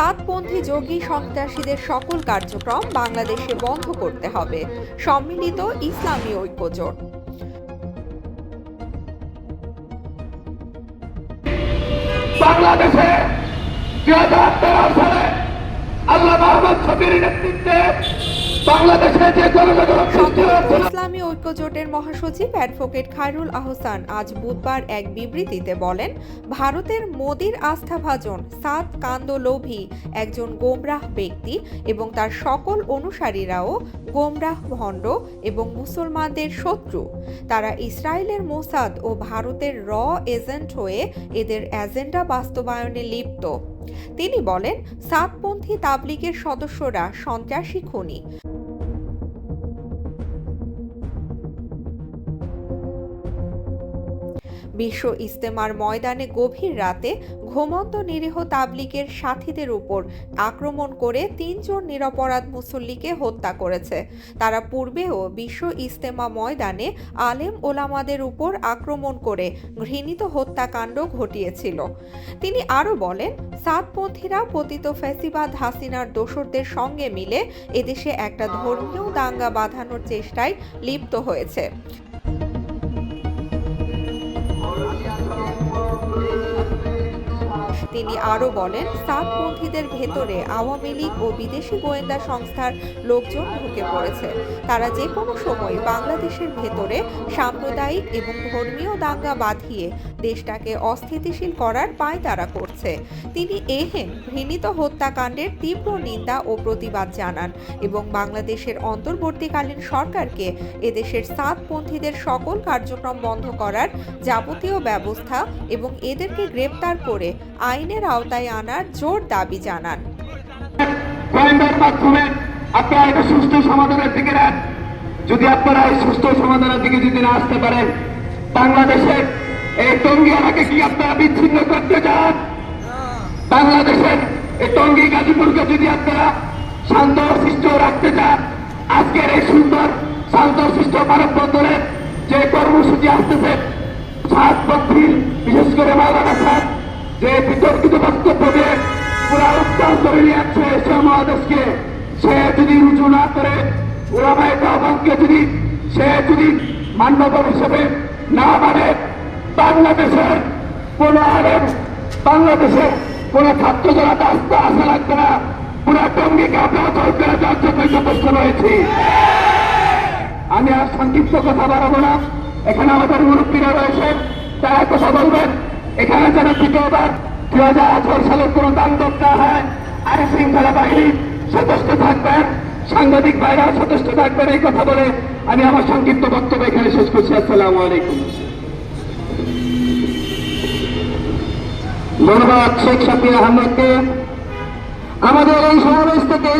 সাতপন্থী জঙ্গি সন্ত্রাসীদের সকল কার্যক্রম বাংলাদেশে বন্ধ করতে হবে, সম্মিলিত ইসলামী ঐক্যজোট বাংলাদেশে আল্লাহ মোহাম্মদ শফির নেতৃত্বে ইসলামী ঐক্যজোটের মহাসচিব অ্যাডভোকেট খায়রুল আহসান আজ বুধবার এক বিবৃতিতে বলেন ভারতের মোদির আস্থাভাজন সাত কান্দলোভী একজন গোমরাহ ব্যক্তি এবং তার সকল অনুসারীরাও গোমরাহ ভণ্ড এবং মুসলমানদের শত্রু। তারা ইসরায়েলের মোসাদ ও ভারতের র এজেন্ট হয়ে এদের এজেন্ডা বাস্তবায়নে লিপ্ত। তিনি বলেন সাতপন্থী তাবলিগের সদস্যরা সন্ত্রাসী খুনি। বিশ্ব ইস্তেমার ময়দানে গভীর রাতে ঘুমন্ত নিরীহ তাবলিকের সাথীদের উপর আক্রমণ করে তিনজন নিরপরাধ মুসল্লিকে হত্যা করেছে। তারা পূর্বেও বিশ্ব ইস্তেমা ময়দানে আলেম ওলামাদের উপর আক্রমণ করে ঘৃণিত হত্যাকাণ্ড ঘটিয়েছিল। তিনি আরও বলেন, সাতপন্থীরা পতিত ফ্যাসিবাদ হাসিনার দোসরদের সঙ্গে মিলে এদেশে একটা ধর্মীয় দাঙ্গা বাঁধানোর চেষ্টায় লিপ্ত হয়েছে। তিনি আরও বলেন সাতপন্থীদের ভেতরে আওয়ামী লীগ ও বিদেশি গোয়েন্দা সংস্থার লোকজন ঢুকে পড়েছে। তারা যে কোনো সময় বাংলাদেশের ভেতরে সাম্প্রদায়িক এবং ধর্মীয় দাঙ্গা বাঁধিয়ে দেশটাকে অস্থিতিশীল করার পায়তারা করছে। তিনি এহেন ঘৃণিত হত্যাকাণ্ডের তীব্র নিন্দা ও প্রতিবাদ জানান এবং বাংলাদেশের অন্তর্বর্তীকালীন সরকারকে এদেশের সাতপন্থীদের সকল কার্যক্রম বন্ধ করার যাবতীয় ব্যবস্থা এবং এদেরকে গ্রেপ্তার করে আইনের আওতায় আনার জোর দাবি জানান। আপনারা একটা সুস্থ সমাধানের দিকে নেন। যদি আপনারা এই সুস্থ সমাধানের দিকে যদি না আসতে পারেন, বাংলাদেশে এই টঙ্গিয়ানাকে কি আপনারা বিচ্ছিন্ন করতে চান? বাংলাদেশের এই টঙ্গী গাজীপুরকে যদি আপনারা শান্ত শিষ্ট রাখতে চান, আজকের এই সুন্দর শান্ত শিষ্ট মানববন্ধনের যে কর্মসূচি আসতেছে সাতপন্থী বিশেষ করে মাওলানা সাহেব যে বিতর্কিত বক্তব্য দিয়ে পুরা উত্তাল করে নিয়ে যাচ্ছে এশিয়া মহাদেশকে, সে যদি রুজু না করে ওরামায় আহ্বানকে যদি, সে যদি মান্যবর হিসেবে না মানে বাংলাদেশের কোন আলেম বাংলাদেশের কোন ছাত্র জনতা আসতে আসা লাগবে না পুরা টঙ্গিকে আপনারা জয় যথেষ্ট আমি আর সংক্ষিপ্ত কথা বাড়াবো না। এখানে আমাদের মুরব্বীরা রয়েছে, তারা কথা বলবেন। এখানে যেন দ্বিতীয়বার দুই হাজার আঠারো সালের কোন তাণ্ডব না হয়। আইন শৃঙ্খলা বাহিনী সদস্য থাকবেন সাংবাদিক ভাইরা সদস্য থাকবেন এই কথা বলে আমি আমার সংক্ষিপ্ত বক্তব্য এখানে শেষ করছি। আসসালামু আলাইকুম। ধন্যবাদ শেখ শাকির আহমেদকে। আমাদের এই সমাবেশ থেকে